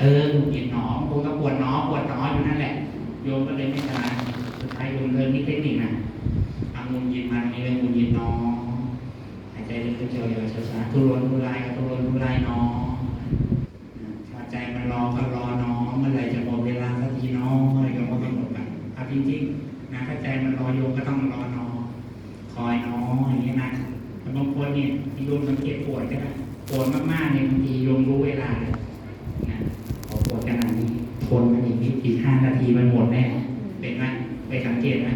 เออหงุดหงิดหนอคงก็ปวดหนอปวดหนออยู่นั่นแหละ โยมก็เลยไม่ชนะสุดท้ายโยมเริ่มนี่เทคนิคนะเอางุนยินมามีเรื่องงุนยินหนอหายใจลึกๆเฉยๆช้าๆทุรนทุรายกับทุรนทุรายหนอถ้าใจมันรอก็รอหนอเมื่อไหรจะหมดเวลาสักทีหนออะไรก็ไม่หมดกันเอาจริงๆนะถ้าใจมันรอโยมก็ต้องรอหนอคอยหนออย่างนี้นะแต่บางคนเนี่ยโยมสังเกตปวดก็ได้ปวดมากๆเนี่ยบางทีโยมรู้เวลาเลย นะพอปวดขนาดนี้ทนมันอีกนิดอีกห้านาทีมันหมดแน่เป็นไหมไปสังเก ตไหม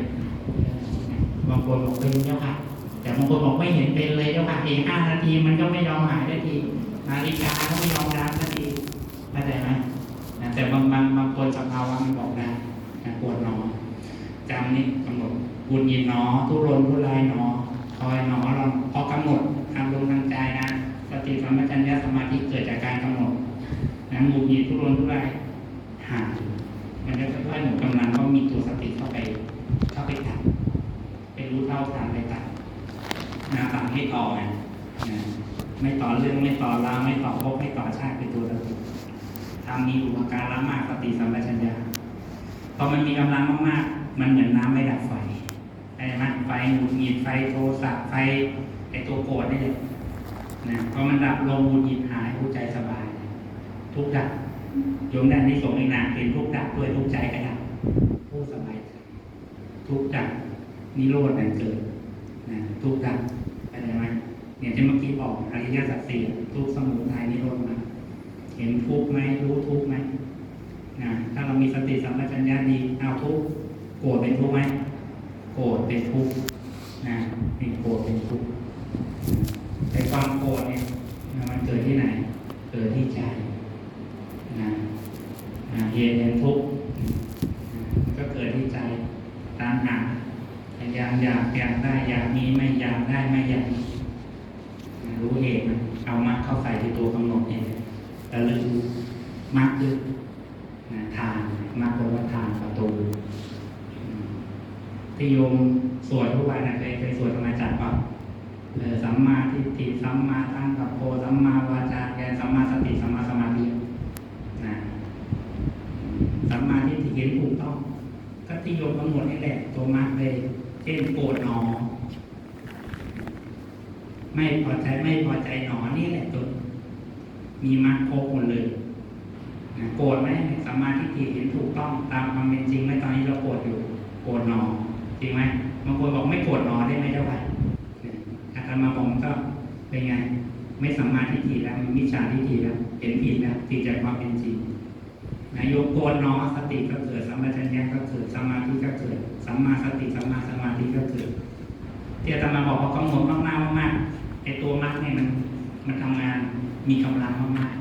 บางคนบอกเป็นเจ้าค่ะ แต่บางคนบอกไม่เห็นเป็นเลยเจ้าค่ะเอีกห้านาทีมันก็ไม่ยอมหายได้ที นาฬิกาก็ไม่ยอมดับสักทีเข้าใจไหมแต่บางบางบางคนสภาวะมันบอกได้นะปวดหนอจำนี่กำหนดบุญยินหนอ ทุรนทุรายหนอคอยหนอรอนพอกำหนดทำลงทางใจนะสติสัมปชัญญะสมาธิเกิดจากการกำหนดนะหงุดหงิดทุรนทุรายห่างมันจะค่อยๆหนุนกำลังก็มีตัวสติเข้าไป เข้าไปตัดไปรู้เท่าทันไปตัดนะตัดไม่ต่อไงนะไม่ต่อเรื่องไม่ต่อราวไม่ต่อภพไม่ต่อชาติเป็นตัวสติทำมีอุปการละมากสติสัมปชัญญะพอมันมีกำลังมากๆ มันเหมือนน้ำไม่ดับไฟไอ้ไหมไฟหงุดหงิดไฟโทสะไฟไอ้ตัวโกรธนี่แหละนะพอมันดับลงหงุดหงิดหายหัวใจสบาย ทุกดับโยมด้านนี้ส่งอีกนาเป็นทุกดับด้วยทุกใจก็ดับผู้สบายใจ ทุกข์ดับนิโรธนั่นเกิดนะทุกข์ดับอะไรไหมเนี่ยที่เมื่อกี้บอกอริยสัจสี่ทุกข์สมุทัยนิโรธมาเห็นทุกข์ไหมรู้ทุกข์ไหมนะถ้าเรามีสติสัมปชัญญะดีเอาทุกข์โกรธเป็นทุกไหมโกรธเป็นทุกข์นะนี่โกรธเป็นทุกข์แต่ความโกรธเนี่ยมันเกิดที่ไหน เกิดที่ใจนะนะเหตุแห่งทุกข์นะก็เกิดที่ใจตามหาพยายามอยากอยากได้ อยากมีไม่อยากได้ไม่อยากมีนะรู้เหตุมันเอามาเข้าใส่ที่ตัวกำหนดเองแล้วลึกมักลึกนะทานมักแปลว่าทานประตูอืมที่โยมสวดทุกวันนะเคยเคยสวดธรรมจักรเปล่า เออสัมมาทิฏฐิสัมมาทังกัปโปสัมมาวาจาแกนสัมมาสติสัมมาสมาธินะสัมมาทิฏฐิเห็นถูกต้องก็ที่โยมกำหนดนี่แหละตัวมรรคเลยเช่นโกรธหนอ ไม่พอใจไม่พอใจหนอนี่แหละตัวมีมรรคครบหมดเลยนะโกรธไหมสัมมาทิฏฐิเห็นถูกต้องตามความเป็นจริงไหมตอนนี้เราโกรธอยู่โกรธหนอ จริงไหมบางคนบอกไม่โกรธหนอได้ไหมเจ้าค่ะอาตมาบอกก็เป็นไง ไม่สัมมาทิฏฐิแล้วมิจฉาทิฏฐิแล้วเห็นผิดแล้วผิดจากความเป็นจริงนายโยมโกรนเนอสติก็เกิ สัมปชัญญะก็เกิด สมาธิก็เกิด สัมมาสติ สัมมาสมาธิก็เกิดที่อาตมาบอกว่ากำหนดมากๆมากๆไอตัวมรรคเนี่ยมันมันทำงานมีกำลังมาก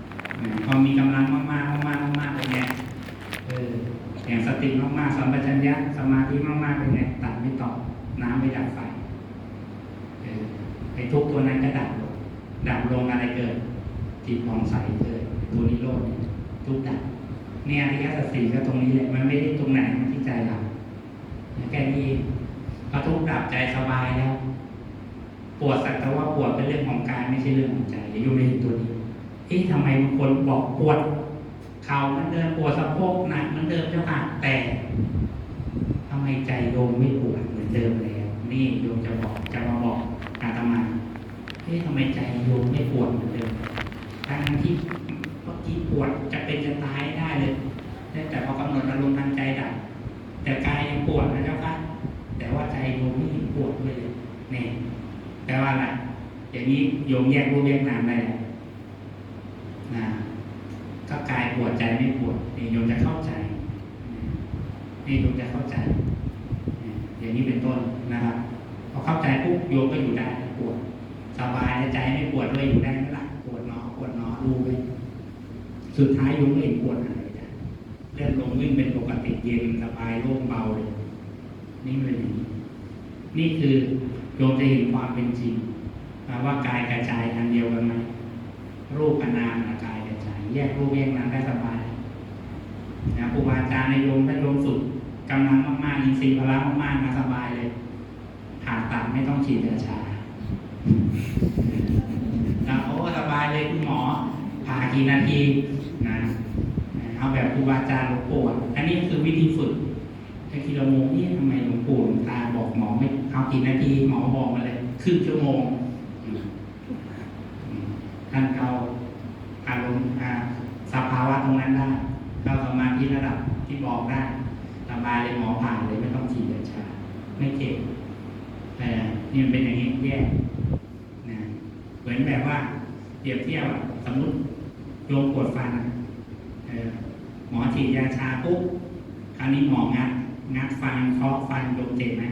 ๆพอมีกำลังมากๆมากๆมากๆเป็นไงเอออย่างสติมากๆสัมปชัญญะสมาธิมากๆเป็นไงตัดไม่ต่อน้ำไม่ดับไฟเออไอ้ทุกตัวนั้นก็ดับลงดับลงอะไรเกิดจิตผ่องใสเกิดตัวนิโรธทุกดับ เนี่ยอริยสัจสี่ก็ตรงนี้แหละมันไม่ได้ตรงไหนมันที่ใจเราแค่นี้พอทุกข์ดับใจสบายแล้ว ปวดสักแต่ว่าปวดเป็นเรื่องของกายไม่ใช่เรื่องของใจอยู่ในตัวนี้เอ๊ะทำไมบางคนบอกปวดเข่ามันเดินปวดสะโพกหนักเหมันเดิมเจ้าค่ะแต่ทำไมใจโยมไม่ปวดเหมือนเดิมแล้ว นี่โยมจะบอกจะมาบอกอาตมาเอ๊ะทำไมใจโยมไม่ปวดเหมือนเดิมทั้งที่เมื่อกี้ปวดจะเป็นจะตายได้เลย แต่พอกำหนดอารมณ์ทางใจดับแต่กายยังปวดนะเจ้าค่ะแต่ว่าใจโยมไม่เห็นปวดด้วยเลยนี่แปลว่าอะไรอย่างนี้โยม แยกรูปแยกนามได้แล้วนะก็กายปวดใจไม่ปวดนี่โยมจะเข้าใจนี่โยมจะเข้าใจ อย่างนี้เป็นต้นนะครับพอเข้าใจปุ๊บโยมก็อยู่ได้ปวดสบายใจไม่ปวดด้วยอยู่ได้ไม่หลับปวดเนาะปวดเนาะดูไปสุดท้ายโยมไม่เห็นปวดอะไรเลยเลื่อนลงวิ่งเป็นปกติเย็นสบายโล่งเบาเลยนี่เลยดีนี่คือโยมจะเห็นความเป็นจริง ว่ากายกับใจอันเดียวกันไหมรูปกับนามกับกายกับใจแยกรูปแยกนามได้สบายนะครูบาอาจารย์ในโยมถ้าโยมสุดกำลังมากๆอินทรีย์พละมากๆนะสบายเลยผ่าตัดไม่ต้องฉีดยาชานะโอ้สบายเลยคุณหมอผ่ากี่นาทีนะเอาแบบครูบาอาจารย์หลวงปู่อันนี้คือวิธีฝึกไอ้ทีละโมงนี่ทำไมหลวงปู่หลวงตาบอกหมอไม่เอากี่นาทีหมอบอกมาเลยครึ่งชั่วโมงอืมอืมท่านเอาอารมณ์อ่าสภาวะตรงนั้นได้เราสมาธิระดับ ที่บอกได้สบายเลยหมอผ่านเลยไม่ต้องฉีดยาชา ไม่เจ็บแต่นี่มันเป็นอย่างนี้แยกนะเหมือนแบบว่าเปรียบเทียบอะสมมติโยมปวดฟันอะเออหมอฉีดยาชาปุ๊บคราวนี้หมองัดงัดฟันเคาะฟันโยมเจ็บไหม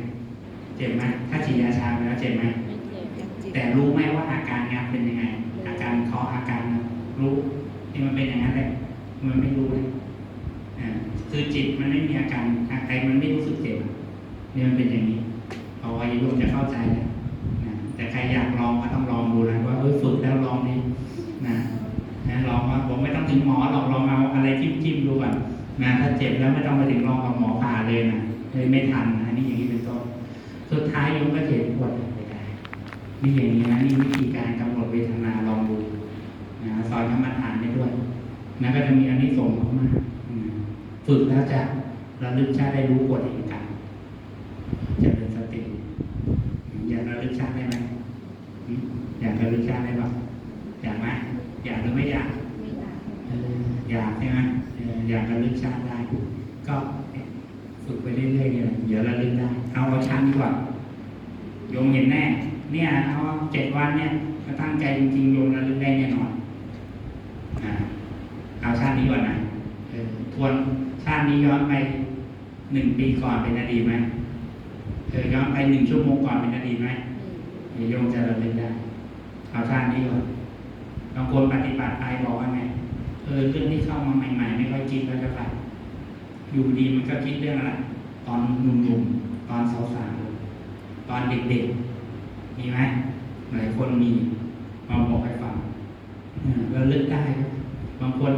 เจ็บไหมถ้าฉีดยาชาไปแล้วเจ็บไหมไม่เจ็บยังเจ็บแต่รู้ไหมว่าอาการ นี่มันเป็นอย่างนี้พอวัยรุ่นจะเข้าใจแล้วนะแต่ใครอยากลองก็ต้องลองดูนะว่าเออฝึกแล้วลองดินะนะลองว่าผมไม่ต้องถึงหมอหรอกลองเอาอะไรจิ้มจิ้มๆดูก่อนนะถ้าเจ็บแล้วไม่ต้องไปถึงลองเอาหมอผ่าเลยนะเลยไม่ทันนะนี่อย่างนี้เป็นต้นสุดท้ายโยมก็เจ็บปวดไปได้นี่อย่างนี้นะนี่วิธีการกำหนดเวทนาลองดูนะซอยกรรมฐานได้ด้วยนะก็จะมีอันนี้ส่งมากๆฝึกแล้วจะระลึกชาติได้รู้กฎแห่งกรรม เจะเป็นสติ อยากระลึกชาติได้ไหมอืมอยากระลึกชาติได้ปะอยากไหมอยากหรือไม่อยากไม่ได้เอออยากใช่ไหมเอออยากระลึกชาติได้ ก็ฝึกไปเรื่อยๆเนี่ยเดี๋ยวระลึกได้ เอาเอาชาติดีกว่าโยมเห็นแน่ เนี่ยเอาเจ็ดวันเนี่ยถ้าตั้งใจจริงๆโยมระลึกได้แน่นอนอ่าเอาชาตินี้ก่อนนะเออทวนชาตินี้ย้อนไปหนึ่งปีก่อนเป็นอดีตไหม เออย้อนไปหนึ่งชั่วโมงก่อนเป็นอดีตไหมเดี๋ยวโยมจะระลึกได้เอาชาตินี้ก่อนบางคนปฏิบัติไปบอกว่าไงเออเรื่องที่เข้ามาใหม่ ๆ ไม่ค่อยคิดแล้วจะไปอยู่ดีมันก็คิดเรื่องอะไรตอนหนุ่มๆตอนสาวๆตอนเด็กๆมีไหมหลายคนมีมาบอกให้ฟังเออเราเลือกได้บางคน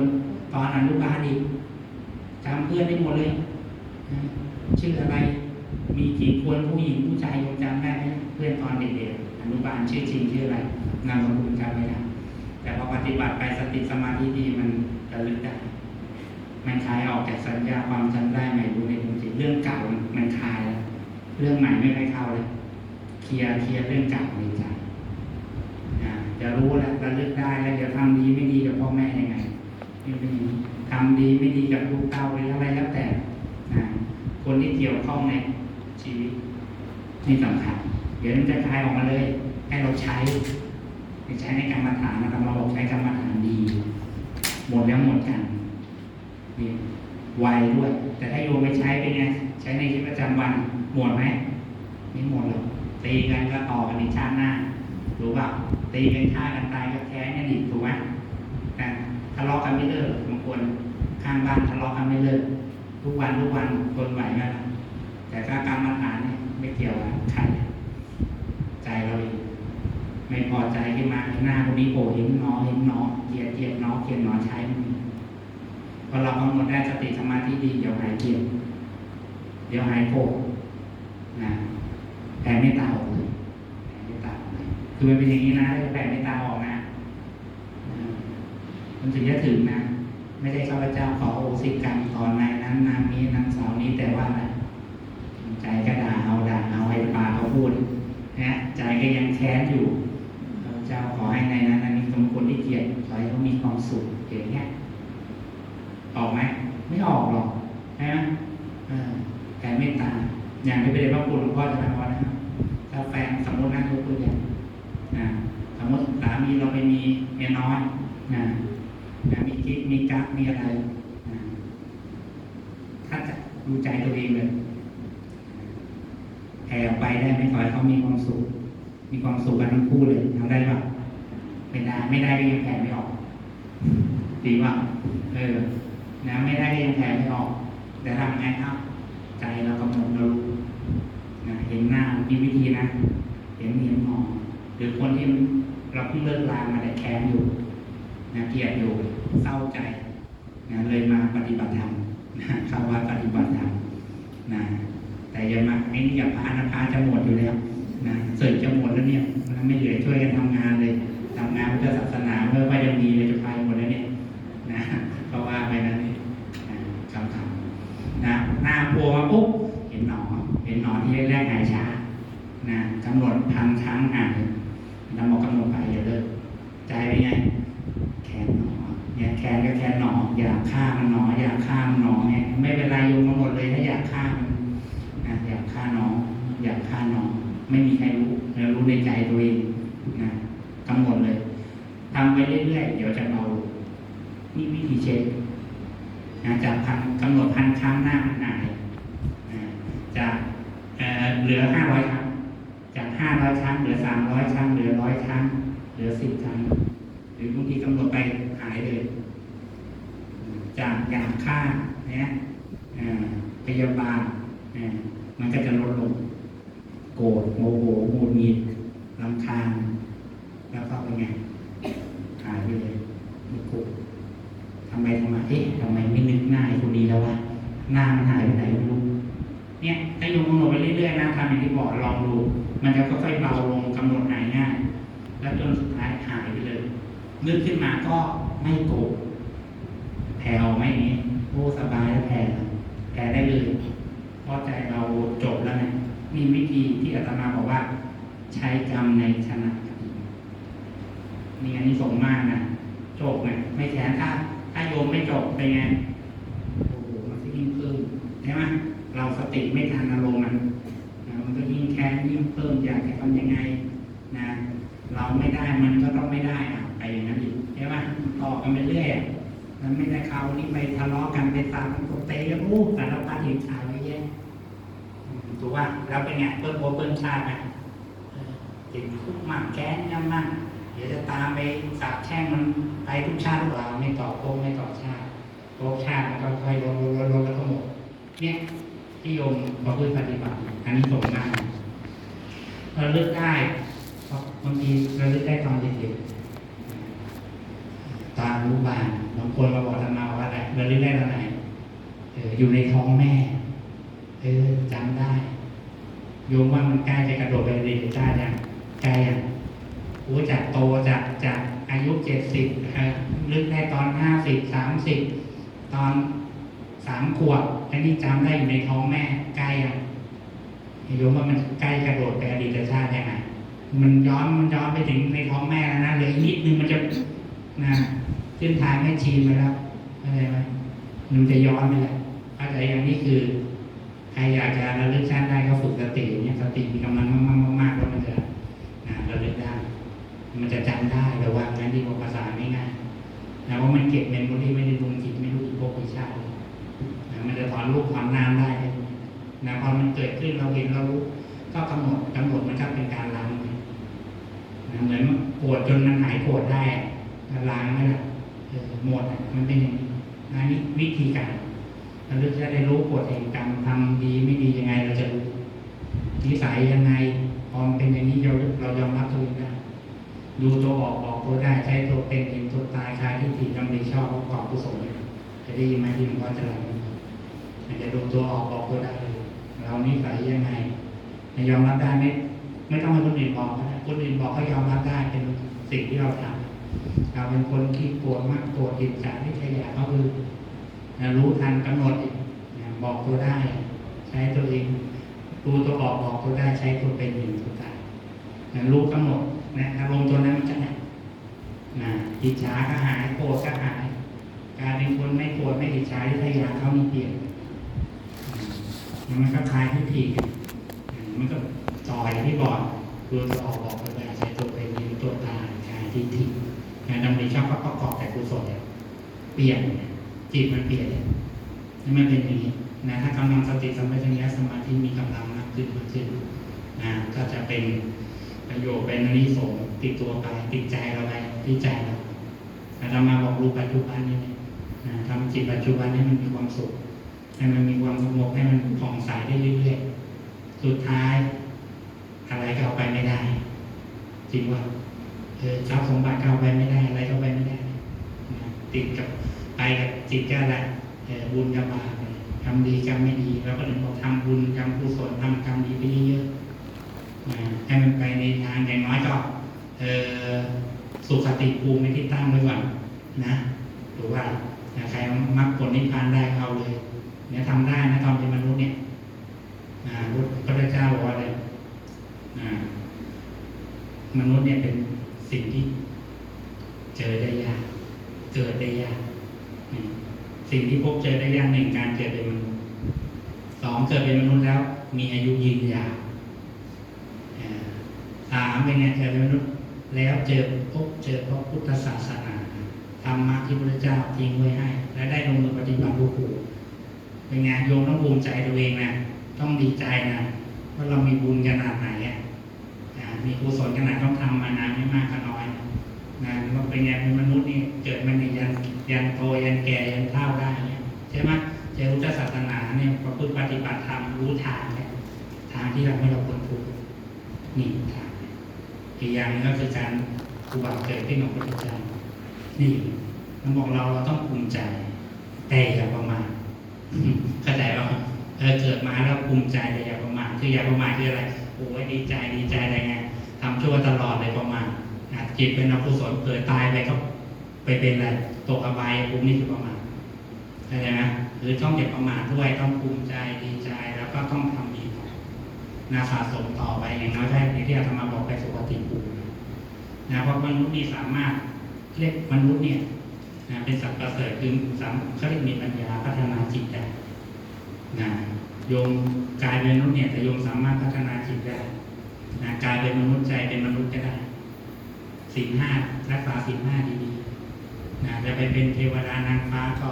ตอนอนุบาลอีกจำเพื่อนได้หมดเลยชื่ออะไร มีกี่คนผู้หญิงผู้ชายยังจำได้ไหมเพื่อนตอนเด็กๆอนุบาลชื่อจริงชื่ออะไรนามสกุลจำไม่ได้แต่พอปฏิบัติไปสติสมาธิดีมันระลึกได้มันคลายออกจากสัญญาความจำได้ใหม่รู้ในดวงจิตเรื่องเก่ามันคลายแล้วเรื่องใหม่ไม่ค่เข้าเลยเคลียร์เคลียร์เรื่องเก่าในใจจะรู้แล้วระลึกได้แล้วจะทำดีไม่ดีกับพ่อแม่ยังไงนี่เป็นอย่างนี้ทำดีไม่ดีกับลูกเต้าหรืออะไรแล้วแต่คนที่เกี่ยวข้องใน ชีวิตนี่สำคัญเดี๋ยวมันจะคลายออกมาเลย ให้เราใช้ไปใช้ในกรรมฐานนะครับเราบอกใช้กรรมฐานดี หมดแล้วหมดกันนี่ไวด้วย แต่ถ้าโยมไม่ใช้เป็นไงใช้ในชีวิตประจำวันหมดไหมไม่หมดหรอกตีกันก็ต่อกันในชาติหน้ารู้ป่ะตีกันฆ่ากันตายก็แค้นกันอีกถูกไหมแต่ทะเลาะกันไม่เลิกบางคนข้างบ้านทะเลาะกันไม่เลิกทุกวันทุกวันทนไหวไหม แต่ถ้ากรรมฐานเนี่ยไม่เกี่ยวกับใครใจเราเองไม่พอใจขึ้นมาหน้าคนนี้โผล่เห็นหนอเห็นหนอเกลียดเกลียดหนอเกลียดหนอใช้มันพอเรากำหนดได้สติสมาธิดีเดี๋ยวหายเกลียดเดี๋ยวหายโกรธนะแผ่เมตตาออกเลยแผ่เมตตาออกเลยคือมันเป็นอย่างนี้นะแผ่เมตตาออกนะมันถึงจะถึงนะ ไม่ได้ข้าพเจ้าขอโอสิกรรมตอนนายนั้นนางนี้นางสาวนี้แต่ว่าอะไร ใจก็ด่าเอาด่าเอาให้ปากเขาพูดนะใจก็ยังแค้นอยู่พระเจ้าขอให้ในนั้นมีคนคนที่เกลียดขอให้เขามีความสุขอย่างเงี้ยออกไหมไม่ออกหรอกนะแต่เมตตาอย่างที่พระเดชพระคุณหลวงพ่อจะทำว่านะครับถ้าแฟนสมมตินะยกตัวอย่างนะสมมติสามีเราไปมีเมียน้อยนะนะมีกิ๊กมีกั๊กมีอะไรนะถ้าจะดูใจตัวเองเลย ได้ไหมขอให้เขามีความสุข มีความสุขกันทั้งคู่เลยทำได้ปะไม่ได้ไม่ได้ก็ยังแผ่ไม่ออกดีป่ะเออนะไม่ได้ก็ยังแผ่ไม่ออก แต่ทำไงครับ ใจเรากำหนดเรารู้นะเห็นหน้ามีวิธีนะเห็นเห็นมองหรือคนที่เราเพิ่งเลิกลามาแต่แค้นอยู่นะเกลียดอยู่เศร้าใจนะเลยมาปฏิบัติธรรมนะเข้าวัดปฏิบัติธรรมนะ แต่ยังมาไอ้นี่อย่าพานะพาจะหมดอยู่แล้วนะสึกจะหมดแล้วเนี่ยไม่เหลือช่วยกันทำงานเลย ทำงานเพื่อศาสนาเพื่อว่ายังมีเลยจะไปหมดแล้วเนี่ยนะก็ว่าไปนั้นนี่คำถามนะหน้าพัวมาปุ๊บเห็นหนอนเห็นหนอนที่แรกหายช้านะกำหนดพันครั้งหายนำบอกกำหนดไปอย่าเลิกใจเป็นไงแขนหนอเนี่ยแขนก็แขนหนออยากฆ่ามันหนออยากฆ่ามันหนอเนี่ยไม่เป็นไรโยมมาหมดเลยถ้าอยากฆ่ามันาน้อง อยากฆ่าน้อง ไม่มีใครรู้เรารู้ในใจตัวเองนะกำหนดเลยทำไปเรื่อยๆเดี๋ยวจะเบานี่วิธีเช็คนะจากพันกำหนดพันครั้งหน้ามันายนะจากเอ่อเหลือห้าร้อยครั้งจากห้าร้อยครั้งเหลือสามร้อยครั้งเหลือร้อยครั้งเหลือสิบครั้งหรือบางทีกำหนดไปหายเลย จากอยากฆ่าเนี่ยอ่อพยาบาลเอ่อ มันก็จะลดลง โกรธโมโหหงุดหงิดรำคาญ แล้วก็เป็นไงหายไปเลยไม่โกรธทำไมทำไมเอ๊ะทำไมไม่นึกหน้าไอ้คนนี้แล้ววะหน้ามันหายไปไหนไม่รู้เนี่ยถ้าโยมกำหนดไปเรื่อยๆนะทำอย่างที่บอกลองดู มันจะค่อยๆเบาลงกำหนดหายง่าย แล้วจนสุดท้ายหายไปเลยนึกขึ้นมาก็ไม่โกรธแผ่ออกไม่อย่างนี้โอ้สบายแล้วแผ่แผ่ได้เลยเพราะใจเราจบแล้วไงมีวิธีที่ อาตมาบอกว่า ใช้กรรมในชนะนี่อันนี้สงมากนะจบไงไม่แค้นถ้าถ้าโยมไม่จบเป็นไงโอ้โหมันก็ยิ่งเพิ่มใช่ไหมเราสติไม่ทันอารมณ์มันนะมันก็ยิ่งแค้นยิ่งเพิ่มอยากจะทำยังไงนะเราไม่ได้มันก็ต้องไม่ได้อะไปอย่างนั้นอีกใช่ไหมต่อกันไปเรื่อยมันไม่ได้เขานี่ไปทะเลาะกันไปตามกันตบเตะกันอู้แต่เราปาถิงชายไว้แย่อืมถูก ว่าเราเป็นไงเปิ้ลโบเปิ้ลชาติไหมติดคุกมั่งแค้นยังมั่งเดี๋ยวจะตามไปสาบแช่งมันไปทุกชาติเราไม่ต่อโกงไม่ต่อชาติโกงชาติมันก็ค่อยลดลดลดแล้วก็หมดเนี่ยที่โยมมาพูดปฏิบัติอันนี้สงมาเราเลือกได้บางทีเราเลึกได้ตอนเด็กๆตอนอนุบาลบางคนมาบอกธรรมาว่าอะไรเราเลึกได้ตอนไหนอออยู่ในท้องแม่เออจำได้ โยมว่ามันใกล้จะกระโดดไปเรียนจ้ยังใกล้ยังโอ้จากโตจากจากอายุเจ็ดสิบลึกได้ตอนห้าสิบสามสิบตอนสามขวบอันนี้จำได้อยู่ในท้องแม่ใกล้ยังโยมว่ามันใกล้กระโดดไปอดีตชาติยังไงมันย้อนมันย้อนไปถึงในท้องแม่แล้วนะเลืออีกนิดนึงมันจะนะขึ้นทางแม่ชีนไปแล้วเข้าใจไหมมันจะย้อนไปแล้วเข้าใจอย่างนี้คือ ใครอยากจะระลึกชาติได้ก็ฝึกสติเงี้ยสติมีกำลังมากๆมากๆแล้วมันจะระลึกได้ มันจะจำได้แต่ว่างั้นดีกว่าภาษาไม่ง่ายนะเพราะมันเก็บเมมโมรี่ไม่ได้ลงจิตไม่รู้อีกพวกอีชาตินะมันจะถอนรูปถอนนามได้นะพอมันเกิดขึ้นเราเห็นเรารู้ก็กำหนดกำหนดมันก็เป็นการล้างนะเหมือนปวดจนมันหายปวดได้ล้างไม่ละหมดมันเป็นอย่างนี้นนี้วิธีการ เราจะได้รู้ปวดแห่งกรรมทำดีไม่ดียังไงเราจะรู้นิสัยยังไงพอมเป็นอย่างนี้เราเรายอมรับตัวเองได้ดูตัวออกบอกตัวได้ใช้ตัวเป็นเห็นตัวตายคลายที่ผิดกำลังชอบประกอบกุศลจะได้ยินไหมที่หลวงพ่อจะเล่ามันจะดูตัวออกบอกตัวได้เลยเรานิสัยยังไงยอมรับได้ไหมไม่ต้องให้คนอื่นบอกนะคนอื่นบอกก็ยอมรับได้เป็นสิ่งที่เราทำเราเป็นคนขี้ปวดมากปวดจิตจาวิทยาก็คือ รู้ทันกำหนดนะบอกตัวได้ ใช้ตัวเองรู้ตัวออกบอกตัวได้ใช้ตัวเป็นอยู่ตัวตายนะรู้กำหนดนะอารมณ์ตัวนั้นมันจะหายนะอิจฉาก็หายโกรธก็หาย การเป็นคนไม่โกรธไม่อิจฉาวิทยาเขามีเปลี่ยนอืมมันก็คลายที่ผิดมันก็ต่อยที่บอกคือจะออกบอกตัวได้ใช้ตัวเป็นมีตัวตายกายที่ทิ้งงานดำริชอบประกอบแต่กุศลเปลี่ยน จิตมันเปลี่ยนนี่มันเป็นอย่างนี้นะถ้ากำลังสติสัมปชัญญะสมาธิมีกำลังมากขึ้นมากขึ้นนะก็จะเป็นประโยชน์เป็นอนิสงส์ติดตัวไปติดใจเราไปที่ใจเราอาตมาบอกรู้ปัจจุบันนี่นะทำจิตปัจจุบันให้มันมีความสุขให้มันมีความสงบให้มันผ่องใสได้เรื่อยๆสุดท้าย อะไรก็เอาไปไม่ได้ จริงว่าเออทรัพย์สมบัติก็เอาไปไม่ได้ อะไรก็ไปไม่ได้นะติดกับไปกับ จิตก็แหละบุญกับบาปทำดีกรรมไม่ดีเราก็ถึงบอกทำบุญทำกุศลทำกรรมดีไปเยอะๆให้มันไปในทางอย่างน้อยก็สุขติภูมิในที่ตั้งไว้ก่อนนะ หรือว่าใครมักผลนิพพานได้เอาเลยเนี่ยทำได้นะตอนเป็นมนุษย์เนี่ยนะพระเจ้าบอกว่าอะไรอ่ามนุษย์เนี่ยเป็นสิ่งที่ เจอได้ยาก เกิดได้ยาก สิ่งที่พบเจอได้ยากหนึ่งการเกิดเป็นมนุษย์สองเกิดเป็นมนุษย์แล้ว มีอายุยืนยาวสามเป็นไงเกิดเป็นมนุษย์ แล้วเจอพบเจอพระพุทธศาสนาธรรมะที่พระเจ้าทิ้งไว้ให้ และได้ลงมือปฏิบัติรู้หูเป็นไงโยมต้องภูมิใจตัวเองนะต้องดีใจนะว่าเรามีบุญขนาดไหนอะมีกุศลขนาดต้องทำมานานไม่มากก็น้อยนะ ว่าเป็นไงเป็นมนุษย์นี่เกิดมาในยันยันโตยันแก่ยันเฒ่าได้เนี่ยใช่ไหมเจอพุทธศาสนาเนี่ยประพฤติปฏิบัติธรรมรู้ทางเนี่ยทางที่ทำให้เราพ้นทุกข์นี่ทางอีกอย่างนึงก็คือการอุบัติเกิดขึ้นของพระเจ้านี่มันบอกเราเราต้องภูมิใจ แต่อย่าประมาทเข้าใจป่ะเออเกิดมาแล้วภูมิใจแต่อย่าประมาทคืออย่าประมาทคืออะไรโอ้ยดีใจดีใจอะไรไงทำชั่วตลอดเลยประมาท จิตเป็นอกุศลเกิดตายไปก็ไปเป็นอะไรตกอบายภูมินี่คือประมาทเข้าใจไหมหรือต้องอย่าประมาทด้วยต้องภูมิใจดีใจแล้วก็ต้องทำดีต่อนาสะสมต่อไปอย่างน้อยแค่ที่อาตมาบอกไปสุขติภูมินะเพราะมนุษย์นี่สามารถเรียกมนุษย์เนี่ยนะเป็นสัตว์ประเสริฐคือสามเขาเรียกมีปัญญาพัฒนาจิตได้นะโยมกายเป็นมนุษย์เนี่ยแต่โยมสามารถพัฒนาจิตได้นะกายเป็นมนุษย์ใจเป็นมนุษย์ก็ได้ สิ่งห้ารักษาสิ่งห้าดีๆนะจะไปเป็นเทวดานางฟ้าก็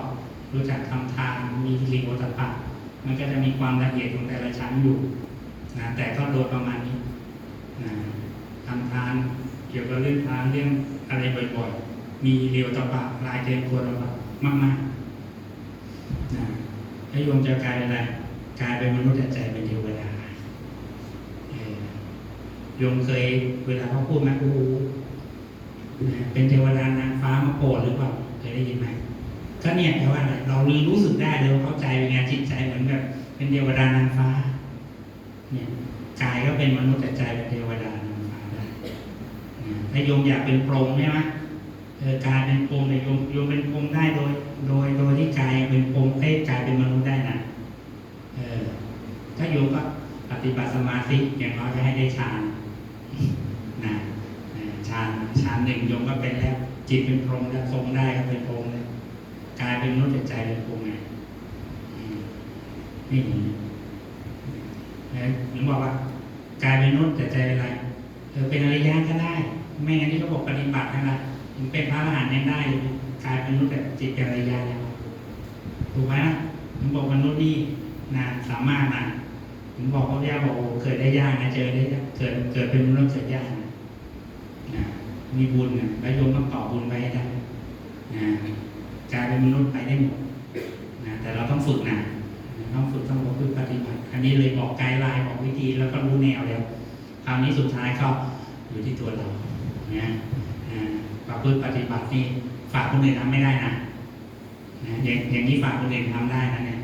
รู้จักทำทานมีลิโอตปะมันก็จะมีความละเอียดของแต่ละชั้นอยู่นะแต่ก็โดยประมาณนี้นะทำทานเกี่ยวกับเรื่องทานเรื่องอะไรบ่อยๆ มีเรียวตะปะลายเต็มตัวตะปะมากๆนะถ้าโยมจะกลายเป็นอะไรกลายเป็นมนุษย์แต่ใจเป็นเทวดาโยมเคยเวลาเขาพูดไหมโอ้ เป็นเทวดานางฟ้ามาโปรดหรือเปล่าเคยได้ยินไหมก็เนี่ยแปลว่าอะไรเรารู้สึกได้เลยว่าเข้าใจเป็นไงจิตใจเหมือนแบบเป็นเทวดานางฟ้า เนี่ยกายก็เป็นมนุษย์แต่ใจเป็นเทวดานางฟ้าได้นะถ้าโยมอยากเป็นพรหมใช่ไหมกายเป็นพรหมเนี่ยโยมโยมเป็นพรหมได้โดย โดยโดยที่กายเป็นพรหมเอ้กายเป็นมนุษย์ได้นะเออถ้าโยมก็ปฏิบัติสมาธิอย่างน้อยก็ให้ได้ฌานนะฌานานหนึ่งโยมก็เป็นแล้ว จิตเป็นพรหมแล้วทรงได้ก็เป็นพรหมแล้วกายเป็นมนุษย์แต่ใจเป็นพรหมไงอืมนี่นะหลวงบอกว่ากายเป็นมนุษย์แต่ใจเป็นอะไรเออเป็นอริยะก็ได้ ไม่งั้นที่เขาบอกปฏิบัตินั่นแหละถึงเป็นพระอรหันต์ยังได้เลยกายเป็นมนุษย์แต่จิตเป็นอริยะแล้วถูกไหมนะถึงบอกมนุษย์นี่นะสามารถนะถึงบอกเขาย่บอกโอ้เกิดได้ยากนะเจอได้เกิดเกิดเป็นมนุษย์เกิดยากนะ มีบุญนะแล้วโยมต้องต่อบุญไปให้ได้นะกลายเป็นมนุษย์ไปได้หมดนะแต่เราต้องฝึกนะต้องฝึกต้องฝึกปฏิบัติ อันนี้เลยบอกไกด์ไลน์บอกวิธีแล้วก็รู้แนวแล้ว คราวนี้สุดท้ายก็อยู่ที่ตัวเรานะอ่าประพฤติปฏิบัตินี่ฝากคนอื่นทำไม่ได้นะนะอย่างอย่างนี้ฝากคนอื่นทำได้นะเนี่ย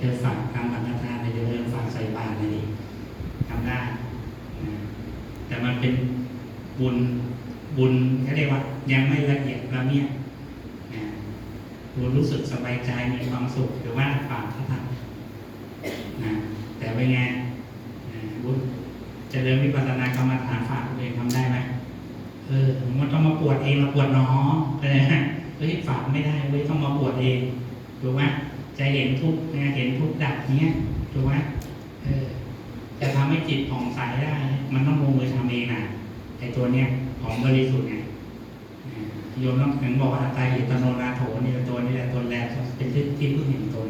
เธอฝากทำบัตรทานเลยเธอฝากใส่บาตรเลยทำได้นะแต่มันเป็นบุญ บุญเขาเรียกว่า ยังไม่ละเอียดละเมียดนะรู้รู้สึกสบายใจมีความสุขหรือว่าฝากเขาทำนะแต่เป็นไงบุญจะเดินวิปัสสนากรรมฐานฝากตัวเองทำได้ไหมเออมันต้องมาปวดเองเราปวดน้อก็เลยเฮ้ยฝากไม่ได้เว้ยต้องมาปวดเองถูกไหมจะเห็นทุกนะเห็นทุกดับเนี้ยถูกไหมเออจะทำให้จิตผ่องใสได้ มันต้องลงมือทำเองนะไอ้ตัวเนี้ย ของบริสุทธิ์ไงโยมต้องถึงบอกว่าอัตตาหิตโนนาโถนี่ตัวนี้แหละตัวแรกเป็นที่ที่พึ่งแห่งตน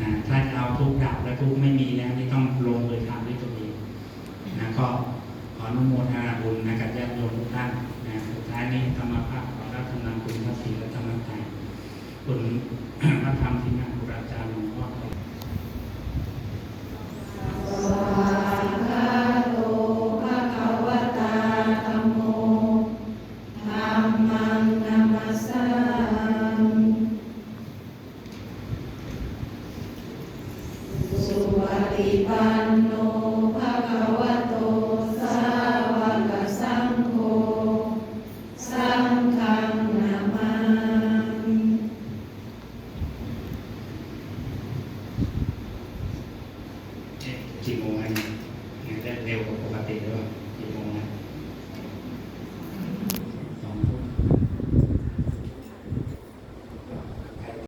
นะถ้าจะเอาทุกข์ดับและทุกข์ไม่มีแล้วนี่ต้องลงมือทำด้วยตัวเองนะก็ขออนุโมทนาบุญนะกับญาติโยมทุกท่านนะสุดท้ายนี้ธรรมภาพขอรับกำลังคุณพระศรีและธรรมใจคุณพระธรรมที่นั่งครูอาจารย์หลวงพ่อ